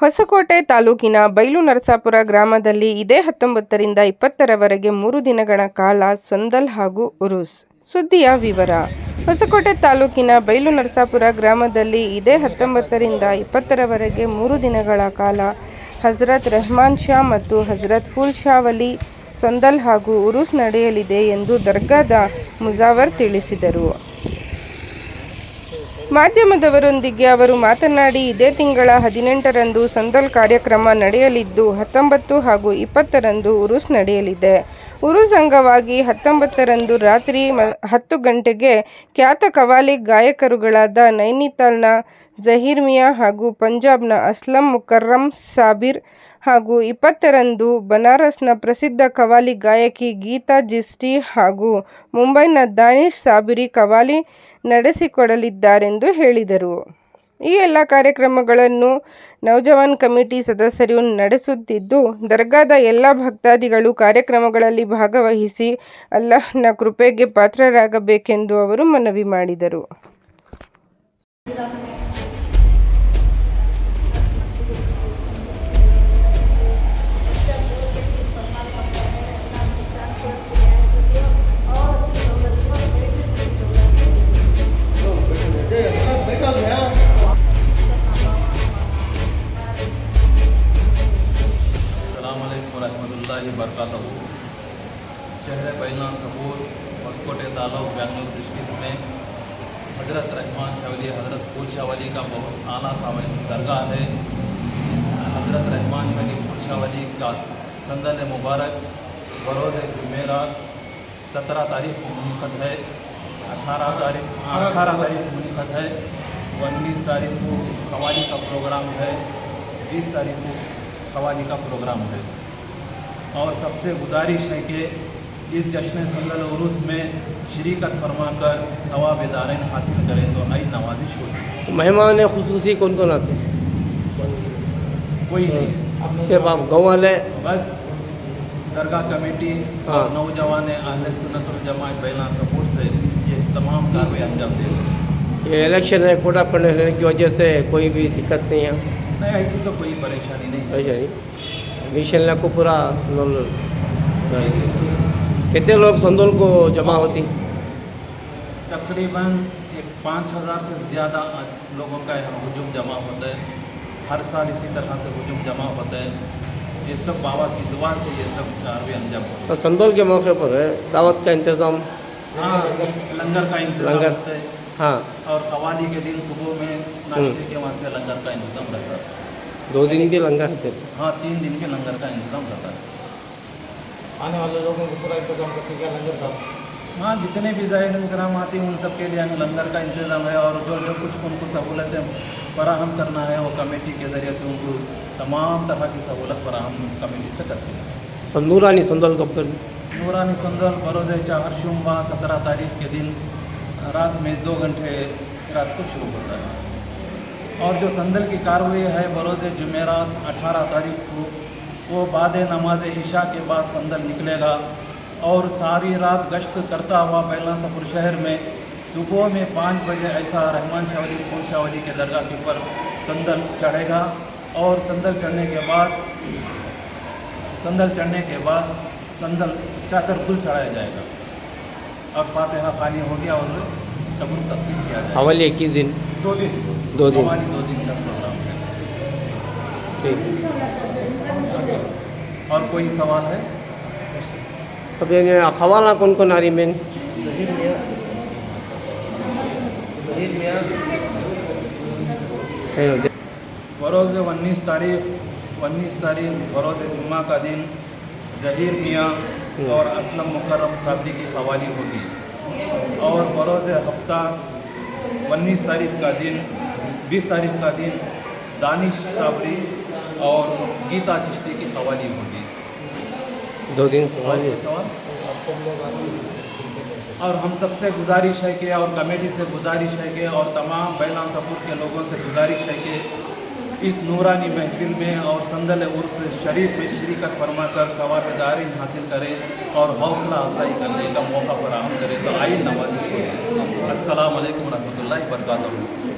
ಹೊಸಕೋಟೆ ತಾಲೂಕಿನ ಬೈಲು ನರಸಾಪುರ ಗ್ರಾಮದಲ್ಲಿ ಇದೇ ಹತ್ತೊಂಬತ್ತರಿಂದ ಇಪ್ಪತ್ತರವರೆಗೆ ಮೂರು ದಿನಗಳ ಕಾಲ ಸಂದಲ್ ಹಾಗೂ ಉರುಸ್. ಸುದ್ದಿಯ ವಿವರ ಹೊಸಕೋಟೆ ತಾಲೂಕಿನ ಬೈಲು ನರಸಾಪುರ ಗ್ರಾಮದಲ್ಲಿ ಇದೇ ಹತ್ತೊಂಬತ್ತರಿಂದ ಇಪ್ಪತ್ತರವರೆಗೆ ಮೂರು ದಿನಗಳ ಕಾಲ ಹಜರತ್ ರೆಹಮಾನ್ ಶಾ ಮತ್ತು ಹಜರತ್ ಫುಲ್ ಶಾ ವಲಿ ಸಂದಲ್ ಹಾಗೂ ಉರುಸ್ ನಡೆಯಲಿದೆ ಎಂದು ದರ್ಗಾದ ಮುಜಾವರ್ ತಿಳಿಸಿದರು. ಮಾಧ್ಯಮದವರೊಂದಿಗೆ ಅವರು ಮಾತನಾಡಿ, ಇದೇ ತಿಂಗಳ ಹದಿನೆಂಟರಂದು ಸಂದಲ್ ಕಾರ್ಯಕ್ರಮ ನಡೆಯಲಿದ್ದು, ಹತ್ತೊಂಬತ್ತು ಹಾಗೂ ಇಪ್ಪತ್ತರಂದು ಉರುಸ್ ನಡೆಯಲಿದೆ. ಉರುಸ್ ಅಂಗವಾಗಿ ಹತ್ತೊಂಬತ್ತರಂದು ರಾತ್ರಿ ಹತ್ತು ಗಂಟೆಗೆ ಖ್ಯಾತ ಕವಾಲಿ ಗಾಯಕರುಗಳಾದ ನೈನಿತಾಲ್ನ ಜಹೀರ್ ಮಿಯಾ ಹಾಗೂ ಪಂಜಾಬ್ನ ಅಸ್ಲಂ ಮುಕರ್ರಂ ಸಾಬಿರ್ ಹಾಗೂ ಇಪ್ಪತ್ತರಂದು ಬನಾರಸ್ನ ಪ್ರಸಿದ್ಧ ಕವಾಲಿ ಗಾಯಕಿ ಗೀತಾ ಜಿಸ್ಟಿ ಹಾಗೂ ಮುಂಬೈನ ದಾನಿಶ್ ಸಾಬಿರಿ ಕವಾಲಿ ನಡೆಸಿಕೊಡಲಿದ್ದಾರೆಂದು ಹೇಳಿದರು. ಈ ಎಲ್ಲ ಕಾರ್ಯಕ್ರಮಗಳನ್ನು ನೌಜವಾನ್ ಕಮಿಟಿ ಸದಸ್ಯರು ನಡೆಸುತ್ತಿದ್ದು, ದರ್ಗಾದ ಎಲ್ಲ ಭಕ್ತಾದಿಗಳು ಕಾರ್ಯಕ್ರಮಗಳಲ್ಲಿ ಭಾಗವಹಿಸಿ ಅಲ್ಲಾಹನ ಕೃಪೆಗೆ ಪಾತ್ರರಾಗಬೇಕೆಂದು ಅವರು ಮನವಿ ಮಾಡಿದರು. सपूर होसकोटे तालुक बेंगलुरु डिस्ट्रिक्ट में हज़रत रहमान शावली हज़रत फूल शावली का बहुत आला सावली दरगाह है। हज़रत रहमान शावली फूल का संदन मुबारक बरोज़ जुमेरात सत्रह तारीख को मुनक़द है। अठारह तारीख अठारह तारीख को मुनक़द है। उन्नीस तारीख को कवाली का प्रोग्राम है। बीस तारीख को कवाली का प्रोग्राम है। और सबसे गुजारिश है कि इस जश्न सल्लल उरूस में शरीकत फरमाकर सवाब दारैन हासिल करें तो आई नवाजिश होगी। मेहमान खसूसी कौन कौन आते हैं? कोई नहीं। सिर्फ़ आप गाँव वाले बस दरगाह कमेटी हाँ। नौजवान अहल सुन्नतुल जमात बैला सपोर्ट से ये तमाम कार्रवाई अंजाम दे हैं। ये इलेक्शन है कोटा करने की वजह से कोई भी दिक्कत नहीं है। नहीं ऐसी तो कोई परेशानी नहीं है। नहीं मिशन को पूरा कितने लोग संदोल को जमा होती? तकरीबन एक पाँच हज़ार से ज़्यादा लोगों का यहाँ हजूम जमा होता है। हर साल इसी तरह से हजूम जमा होता है। ये सब बाबा की दुआ से ये सब कार्रवाई अंजाम होता तो संदोल के मौके पर है दावत का इंतज़ाम? हाँ लंगर का इंतज़ाम लंगर। होता है। हाँ। और कवाली के दिन सुबह में नाश्ते के वहाँ से लंगर का इंतज़ाम रहता है। दो दिन के लंगर हाँ तीन दिन के लंगर का इंतज़ाम रहता है। आने वाले लोगों को पूरा इंतज़ाम करके क्या लंगर का? हाँ जितने भी ज़ाहिर कराम आती हैं उन सब के लिए हमें लंगर का इंतज़ाम है और जो जो कुछ उनको सहूलतें फराहम करना है वो कमेटी के ज़रिए से उनको तमाम तरह की सहूलत फराहम कमेटी से करते हैं। नूरानी संदोल कब कर नूरानी संदल बरोज़ चाहर शुम्बा सत्रह तारीख के दिन रात में दो घंटे रात को शुरू होता है। और जो संदल की कार्रवाई है बरोज़ जुमेरात अठारह तारीख को वो बाद नमाज़ ईशा के बाद संदल निकलेगा और सारी रात गश्त करता हुआ पहला सफ़र शहर में सुबह में पाँच बजे ऐसा रहमान शावली फूल शावली के दरगाह के ऊपर संदल चढ़ेगा और संदल चढ़ने के बाद संदल चढ़ने के बाद संदल चाकर गुल चढ़ाया जाएगा। और फातिहा खानी हो गया और कब्र तकसीम किया जाएगा। हवाली इक्कीस दिन। दो दिन। दो दिन। दो दिन। ठीक और कोई सवाल है? अब ये खवाला कौन कौन आ रही मेन? बरोज़ उन्नीस तारीख उन्नीस तारीख बरोज़ जुम्मा का दिन जहीर मियाँ और असलम मुकर्रम साबरी की कवाली होगी। और बरोज़ हफ़्ता उन्नीस तारीख का दिन बीस तारीख का दिन दानिश साबरी और गीता चिश्ती की कवाली होगी। दो दिन और सवाल? और हम सबसे गुजारिश है कि और कमेटी से गुजारिश है कि और तमाम बैलान सपूर के लोगों से गुजारिश है कि इस नूरानी महफिल में और संदल उर्स शरीफ में शरीकत फरमा कर सवाब दारिन हासिल करें और हौसला अफजाई करने का मौका फराहम करें। तो आई नवाजी असल वालेकुम रहमतुल्लाहि व बरकातहू